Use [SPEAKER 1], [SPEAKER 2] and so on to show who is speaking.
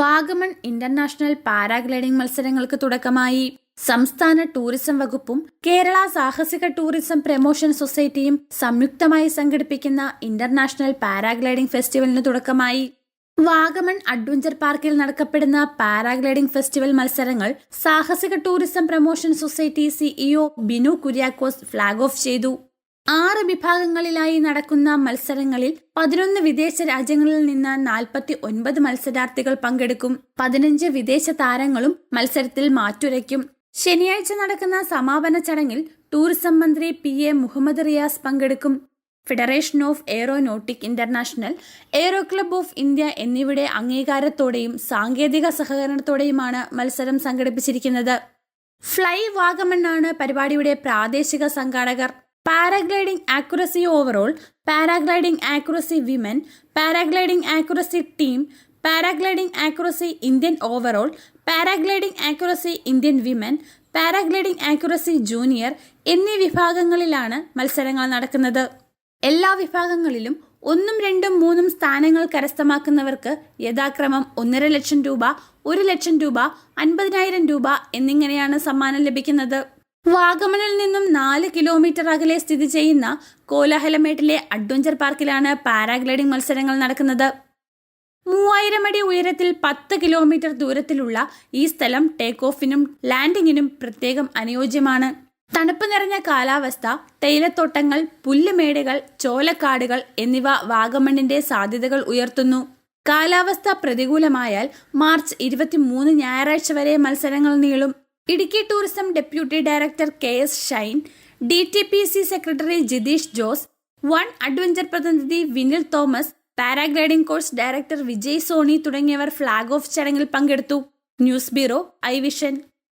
[SPEAKER 1] Vagamon international paragliding മത്സരങ്ങൾക്ക് തുടക്കമായി. സംസ്ഥാന ടൂറിസം വകുപ്പും കേരള സാഹസിക ടൂറിസം പ്രമോഷൻ സൊസൈറ്റിയും സംയുക്തമായി സംഘടിപ്പിക്കുന്ന ഇന്റർനാഷണൽ പാരാഗ്ലൈഡിംഗ് ഫെസ്റ്റിവലിന് തുടക്കമായി. വാഗമൺ അഡ്വഞ്ചർ പാർക്കിൽ നടക്കപ്പെടുന്ന പാരാഗ്ലൈഡിംഗ് ഫെസ്റ്റിവൽ മത്സരങ്ങൾ സാഹസിക tourism promotion society CEO Binu Kuriakose flag off ചെയ്തു. ആറ് വിഭാഗങ്ങളിലായി നടക്കുന്ന മത്സരങ്ങളിൽ പതിനൊന്ന് വിദേശ രാജ്യങ്ങളിൽ നിന്ന് നാൽപ്പത്തി ഒൻപത് മത്സരാർത്ഥികൾ പങ്കെടുക്കും. പതിനഞ്ച് വിദേശ താരങ്ങളും മത്സരത്തിൽ മാറ്റുരയ്ക്കും. ശനിയാഴ്ച നടക്കുന്ന സമാപന ചടങ്ങിൽ ടൂറിസം മന്ത്രി പി എ മുഹമ്മദ് റിയാസ് പങ്കെടുക്കും. Federation of aeronautic international aero club of India എന്നിവയുടെ അംഗീകാരത്തോടെയും സാങ്കേതിക സഹകരണത്തോടെയുമാണ് മത്സരം സംഘടിപ്പിച്ചിരിക്കുന്നത്. ഫ്ലൈ വാഗമണ്ണാണ് പരിപാടിയുടെ പ്രാദേശിക സംഘാടകർ. Paragliding accuracy overall paragliding accuracy women paragliding accuracy team paragliding accuracy Indian overall paragliding accuracy Indian women paragliding accuracy junior എന്നീ വിഭാഗങ്ങളിലാണ് മത്സരങ്ങൾ നടക്കുന്നത്. എല്ലാ വിഭാഗങ്ങളിലും ഒന്നും രണ്ടും മൂന്നും സ്ഥാനങ്ങൾ കരസ്ഥമാക്കുന്നവർക്ക് യഥാക്രമം ഒന്നര ലക്ഷം രൂപ ഒരു ലക്ഷം രൂപ അൻപതിനായിരം രൂപ എന്നിങ്ങനെയാണ് സമ്മാനം ലഭിക്കുന്നത്. വാഗമണിൽ നിന്നും നാല് കിലോമീറ്റർ അകലെ സ്ഥിതി ചെയ്യുന്ന കോലാഹലമേട്ടിലെ അഡ്വഞ്ചർ പാർക്കിലാണ് പാരാഗ്ലൈഡിംഗ് മത്സരങ്ങൾ നടക്കുന്നത്. മൂവായിരം അടി ഉയരത്തിൽ പത്ത് കിലോമീറ്റർ ദൂരത്തിലുള്ള ഈ സ്ഥലം ടേക്ക് ഓഫിനും ലാൻഡിങ്ങിനും പ്രത്യേകം അനുയോജ്യമാണ്. തണുപ്പ് നിറഞ്ഞ കാലാവസ്ഥ തേയിലത്തോട്ടങ്ങൾ പുല്ലുമേടുകൾ ചോലക്കാടുകൾ എന്നിവ വാഗമണ്ണിന്റെ സാധ്യതകൾ ഉയർത്തുന്നു. കാലാവസ്ഥ പ്രതികൂലമായാൽ മാർച്ച് ഇരുപത്തിമൂന്ന് ഞായറാഴ്ച വരെ മത്സരങ്ങൾ നീളും. Idukki tourism deputy director K S Shine D T P C secretary Jitheesh Jose one adventure പ്രതിനിധി Vinil Thomas paragliding course director Vijay Soni തുടങ്ങിയവർ ഫ്ളാഗ് ഓഫ് ചടങ്ങിൽ പങ്കെടുത്തു. News bureau I vision.